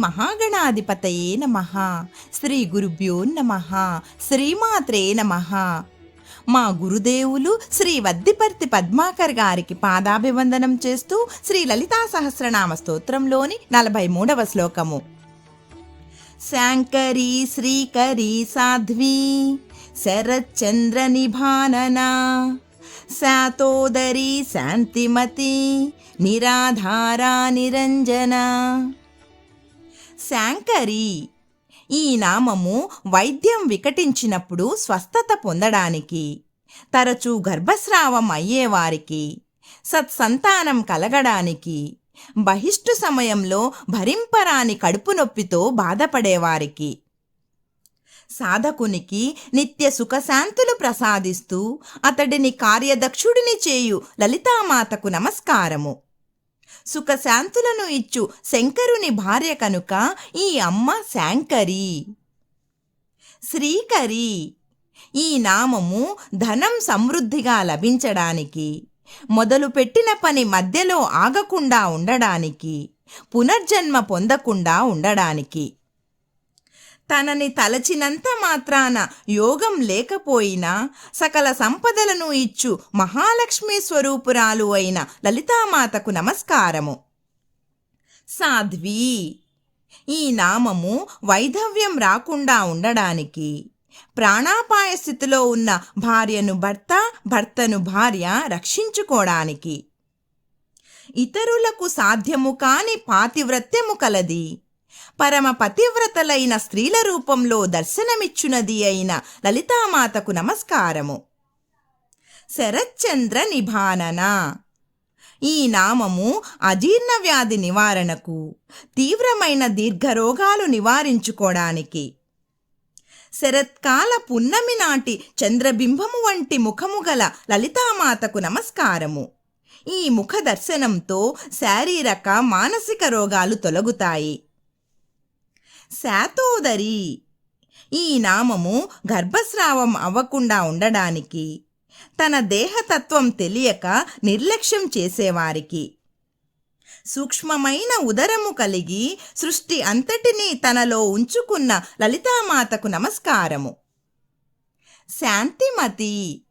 మహాగణాధిపతయే నమ. శ్రీ గురుభ్యో నమ. శ్రీమాత్రే నమ. మా గురుదేవులు శ్రీ వద్దిపర్తి పద్మాకర్ గారికి పాదాభివందనం చేస్తూ శ్రీ లలితా సహస్రనామ స్తోత్రంలోని నలభై మూడవ శ్లోకము. శాంకరీ శ్రీకరీ సాధ్వీ శరచంద్ర నిభానన శాతోదరి శాంతిమతి నిరాధారా నిరంజన శాంకరి. ఈ నామము వైద్యం వికటించినప్పుడు స్వస్థత పొందడానికి తరచూ గర్భస్రావం అయ్యేవారికి సత్సంతానం కలగడానికి బహిష్టు సమయంలో భరింపరాని కడుపు నొప్పితో బాధపడేవారికి సాధకునికి నిత్య సుఖశాంతులు ప్రసాదిస్తూ అతడిని కార్యదక్షుడిని చేయు లలితామాతకు నమస్కారము. సుఖశాంతులను ఇచ్చు శంకరుని భార్య కనుక ఈ అమ్మ శాంకరి. శ్రీకరి. ఈ నామము ధనం సమృద్ధిగా లభించడానికి మొదలుపెట్టిన పని మధ్యలో ఆగకుండా ఉండడానికి పునర్జన్మ పొందకుండా ఉండడానికి తనని తలచినంత మాత్రాన యోగం లేకపోయినా సకల సంపదలను ఇచ్చు మహాలక్ష్మి స్వరూపురాలు అయిన లలితామాతకు నమస్కారము. సాధ్వి ఈ నామము వైధవ్యం రాకుండా ఉండడానికి ప్రాణాపాయ స్థితిలో ఉన్న భార్యను భర్త భర్తను భార్య రక్షించుకోవడానికి ఇతరులకు సాధ్యము కాని పాతివ్రత్యము కలది. పరమ పతివ్రతలైన స్త్రీల రూపంలో దర్శనమిచ్చునది అయిన లలితామాతకు నమస్కారము. శరత్చంద్ర నిభానన. ఈ నామము అజీర్ణ వ్యాధి నివారణకు తీవ్రమైన దీర్ఘరోగాలు నివారించుకోవడానికి శరత్కాల పున్నమి నాటి చంద్రబింబము వంటి ముఖము గల లలితామాతకు నమస్కారము. ఈ ముఖ దర్శనంతో శారీరక మానసిక రోగాలు తొలగుతాయి. శాతోదరి. ఈ నామము గర్భస్రావం అవ్వకుండా ఉండడానికి తన దేహతత్వం తెలియక నిర్లక్ష్యం చేసేవారికి. సూక్ష్మమైన ఉదరము కలిగి సృష్టి అంతటినీ తనలో ఉంచుకున్న లలితామాతకు నమస్కారము. శాంతిమతి.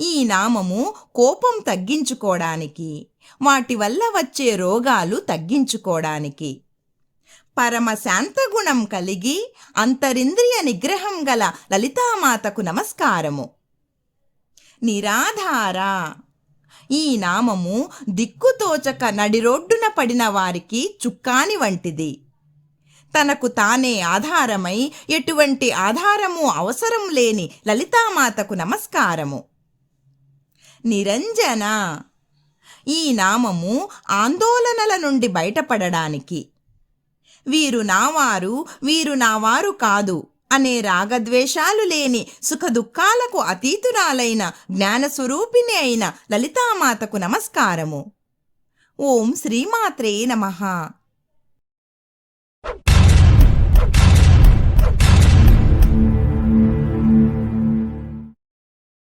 ఈ నామము కోపం తగ్గించుకోవడానికి వాటి వల్ల వచ్చే రోగాలు తగ్గించుకోవడానికి. పరమశాంతగుణం కలిగి అంతరింద్రియ నిగ్రహం గల లలితామాతకు నమస్కారము. నిరాధార. ఈ నామము దిక్కుతోచక నడిరోడ్డున పడిన వారికి చుక్కాని వంటిది. తనకు తానే ఆధారమై ఎటువంటి ఆధారము అవసరం లేని లలితామాతకు నమస్కారము. నిరంజన. ఈ నామము ఆందోళనల నుండి బయటపడడానికి వీరు నావారు వీరు నావారు కాదు అనే రాగద్వేషాలు లేని సుఖదుఖాలకు అతీతురాలైన జ్ఞానస్వరూపిణి అయిన లలితామాతకు నమస్కారము. ఓం శ్రీమాత్రే నమః.